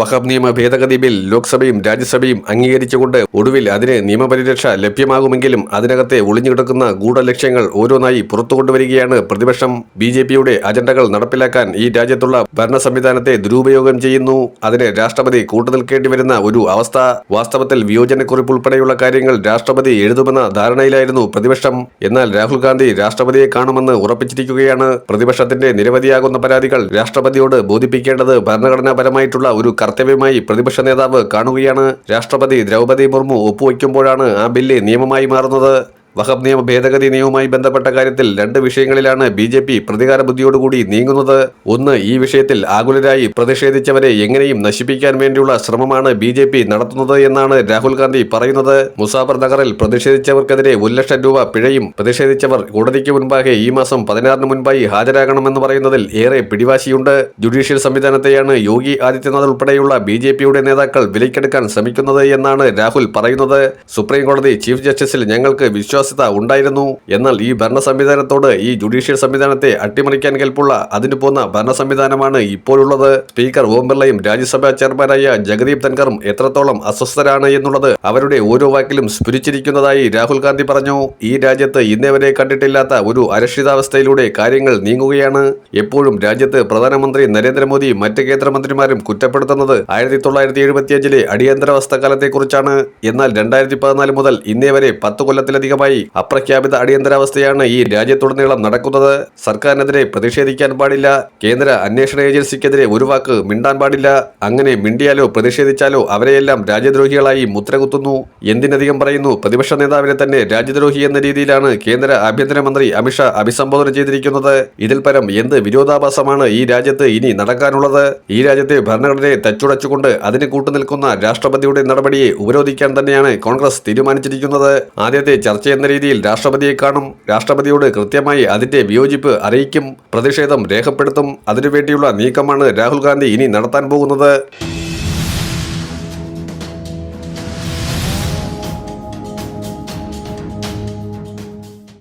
വഖഫ് നിയമ ഭേദഗതി ബിൽ ലോക്സഭയും രാജ്യസഭയും അംഗീകരിച്ചുകൊണ്ട് ഒടുവിൽ അതിന് നിയമപരിരക്ഷ ലഭ്യമാകുമെങ്കിലും അതിനകത്തെ ഒളിഞ്ഞുകിടക്കുന്ന ഗൂഢലക്ഷ്യങ്ങൾ ഓരോന്നായി പുറത്തുകൊണ്ടുവരികയാണ് പ്രതിപക്ഷം. ബി ജെ പിയുടെ അജണ്ടകൾ നടപ്പിലാക്കാൻ ഈ രാജ്യത്തുള്ള ഭരണ സംവിധാനത്തെ ദുരുപയോഗം ചെയ്യുന്നു. അതിന് രാഷ്ട്രപതി കൂട്ടുനിൽക്കേണ്ടി വരുന്ന ഒരു അവസ്ഥ. വാസ്തവത്തിൽ വിയോജനക്കുറിപ്പ് ഉൾപ്പെടെയുള്ള കാര്യങ്ങൾ രാഷ്ട്രപതി എഴുതുമെന്ന ധാരണയിലായിരുന്നു പ്രതിപക്ഷം. എന്നാൽ രാഹുൽ ഗാന്ധി രാഷ്ട്രപതിയെ കാണുമെന്ന് ഉറപ്പിച്ചിരിക്കുകയാണ്. പ്രതിപക്ഷത്തിന്റെ നിരവധിയാകുന്ന പരാതികൾ രാഷ്ട്രപതിയോട് ബോധിപ്പിക്കേണ്ടത് ഭരണഘടനാപരമായിട്ടുള്ള ഒരു കർത്തവ്യമായി പ്രതിപക്ഷ നേതാവ് കാണുകയാണ് രാഷ്ട്രപതി ദ്രൗപദി മുർമു ഒപ്പുവയ്ക്കുമ്പോഴാണ് ആ ബില്ല് നിയമമായി മാറുന്നത്. വഖഫ് നിയമ ഭേദഗതി നിയമവുമായി ബന്ധപ്പെട്ട കാര്യത്തിൽ രണ്ട് വിഷയങ്ങളിലാണ് ബി ജെ പി പ്രതികാര ബുദ്ധിയോടുകൂടി നീങ്ങുന്നത്. ഒന്ന് ഈ വിഷയത്തിൽ ആകുലരായി പ്രതിഷേധിച്ചവരെ എങ്ങനെയും നശിപ്പിക്കാൻ വേണ്ടിയുള്ള ശ്രമമാണ് ബി ജെ പി നടത്തുന്നത് എന്നാണ് രാഹുൽ ഗാന്ധി പറയുന്നത്. മുസാഫർ നഗറിൽ പ്രതിഷേധിച്ചവർക്കെതിരെ ഒരു ലക്ഷം രൂപ പിഴയും പ്രതിഷേധിച്ചവർ കോടതിക്ക് മുൻപാകെ ഈ മാസം പതിനാറിന് മുൻപായി ഹാജരാകണമെന്ന് പറയുന്നതിൽ ഏറെ പിടിവാശിയുണ്ട്. ജുഡീഷ്യൽ സംവിധാനത്തെയാണ് യോഗി ആദിത്യനാഥ് ഉൾപ്പെടെയുള്ള ബി ജെ പിയുടെ നേതാക്കൾ വിലക്കെടുക്കാൻ ശ്രമിക്കുന്നത് എന്നാണ് രാഹുൽ പറയുന്നത്. സുപ്രീം കോടതി ചീഫ് ജസ്റ്റിസിൽ ഞങ്ങൾക്ക് വിശ്വാസ്യത ഉണ്ടായിരുന്നു. എന്നാൽ ഈ ഭരണ സംവിധാനത്തോട് ഈ ജുഡീഷ്യൽ സംവിധാനത്തെ അട്ടിമറിക്കാൻ കെൽപ്പുള്ള അതിന് പോന്ന ഭരണ സംവിധാനമാണ് ഇപ്പോഴുള്ളത്. സ്പീക്കർ ഓം ബിർളയും രാജ്യസഭാ ചെയർമാനായ ജഗദീപ് ധൻഖറും എത്രത്തോളം അസ്വസ്ഥരാണ് എന്നുള്ളത് അവരുടെ ഓരോ വാക്കിലും സ്ഫുരിച്ചിരിക്കുന്നതായി രാഹുൽ ഗാന്ധി പറഞ്ഞു. ഈ രാജ്യത്ത് ഇന്നേ വരെ കണ്ടിട്ടില്ലാത്ത ഒരു അരക്ഷിതാവസ്ഥയിലൂടെ കാര്യങ്ങൾ നീങ്ങുകയാണ്. എപ്പോഴും രാജ്യത്ത് പ്രധാനമന്ത്രി നരേന്ദ്രമോദി മറ്റ് കേന്ദ്രമന്ത്രിമാരും കുറ്റപ്പെടുത്തുന്നത് ആയിരത്തി തൊള്ളായിരത്തി എഴുപത്തിയഞ്ചിലെ അടിയന്തരാവസ്ഥ കാലത്തെക്കുറിച്ചാണ്. എന്നാൽ രണ്ടായിരത്തി പതിനാല് മുതൽ ഇന്നേ വരെ പത്ത് കൊല്ലത്തിലധികമായി അപ്രഖ്യാപിത അടിയന്തരാവസ്ഥയാണ് ഈ രാജ്യത്തുടനീളം നടക്കുന്നത്. സർക്കാരിനെതിരെ പ്രതിഷേധിക്കാൻ പാടില്ല. കേന്ദ്ര അന്വേഷണ ഏജൻസിക്കെതിരെ ഒരു വാക്ക് മിണ്ടാൻ പാടില്ല. അങ്ങനെ മിണ്ടിയാലോ പ്രതിഷേധിച്ചാലോ അവരെയെല്ലാം രാജ്യദ്രോഹികളായി മുദ്രകുത്തുന്നു. എന്തിനധികം പറയുന്നു? പ്രതിപക്ഷ നേതാവിനെ തന്നെ രാജ്യദ്രോഹി എന്ന രീതിയിലാണ് കേന്ദ്ര ആഭ്യന്തരമന്ത്രി അമിത്ഷാ അഭിസംബോധന ചെയ്തിരിക്കുന്നത്. ഇതിൽ പരം എന്ത് വിരോധാഭാസമാണ് ഈ രാജ്യത്ത് ഇനി നടക്കാനുള്ളത്? ഈ രാജ്യത്തെ ഭരണഘടനയെ തച്ചുടച്ചുകൊണ്ട് അതിന് കൂട്ടുനിൽക്കുന്ന രാഷ്ട്രപതിയുടെ നടപടിയെ ഉപരോധിക്കാൻ തന്നെയാണ് കോൺഗ്രസ് തീരുമാനിച്ചിരിക്കുന്നത്. ആദ്യത്തെ ചർച്ച എന്ന രീതിയിൽ രാഷ്ട്രപതിയെ കാണും. രാഷ്ട്രപതിയോട് കൃത്യമായി അതിന്റെ വിയോജിപ്പ് അറിയിക്കും. പ്രതിഷേധം രേഖപ്പെടുത്തും. അതിനുവേണ്ടിയുള്ള നീക്കമാണ് രാഹുൽ ഗാന്ധി ഇനി നടത്താൻ പോകുന്നത്.